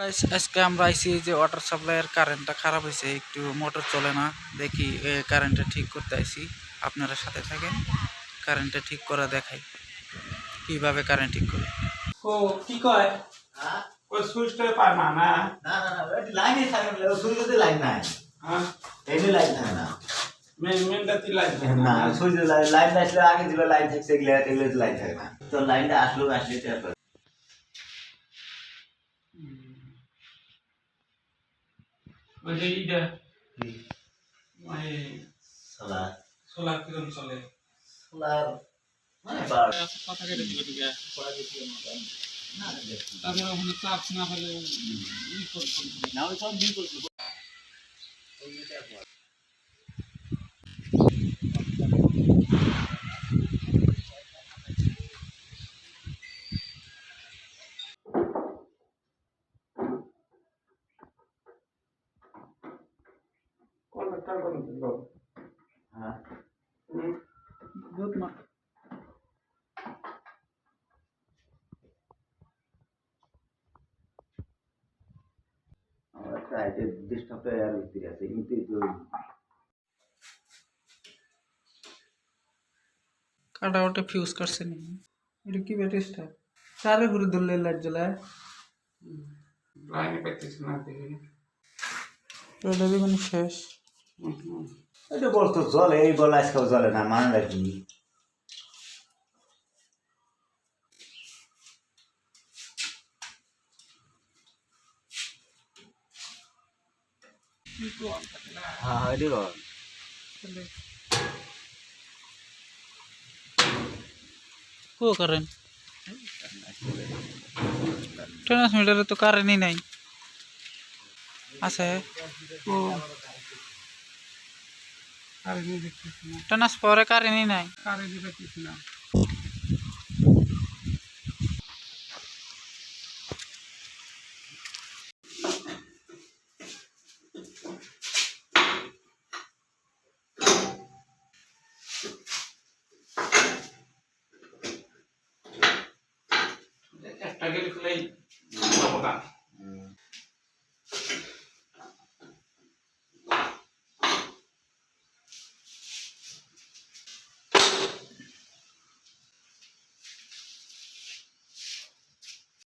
আজকে আমরা আইসি এই যে ওয়াটার সাপ্লাইয়ের কারেন্টটা খারাপ হয়েছে একটু মোটর চলে না। দেখি কারেন্টটা ঠিক করতে আইসি আপনারা সাথে থাকেন কারেন্টটা ঠিক করা দেখাই কীভাবে কারেন্ট ঠিক করে। ও কি কয়? হ্যাঁ? ওই সুইচটা পায় না না? না লাইনে থাকে না সূর্যতে লাইন নাই। হ্যাঁ? এমনি লাইন থাকে না। মেন মেনটাতে না লাইন আসলে আগে যেগুলো লাইন থাকছে এগুলো এগুলো লাইন থাকে না। তো লাইনটা আসলো আসলে তারপর ওই যে মানে ওই সোলার সোলার কিরম চলে। সোলার মানে বার কথা কেটে দিল দিকে না দেখি। ওখানে চাপ না হলে ই করতে না ওই সব বিল করছে। কন্ডাক্টর করে দিল হ্যাঁ দুধ মা আমার একটা আইটে ডিস্টার্বটা আর ভিতরে আছে কিন্তু তো কাটা ওটা ফিউজ কাটছে নি এটা কি ব্যাটারিটা তারে ঘুরে ধরলে লাইট জ্বলায় লাইনে পাইতেছি না দেখি এটা দেখুন শেষ এটা বলতো জলে এই বল আজকাল জলে না মানে রাখি হ্যাঁ হ্যাঁ এটি বল কো কারেন্ট ট্রান্সমিটারে তো কারেন্টই নাই। আছে। ও আরে নিয়ে দেখতেছি না ট্রান্সফারে কারেন্টই নাই কারে দিতে কিছু না একটা গেলে খুলেই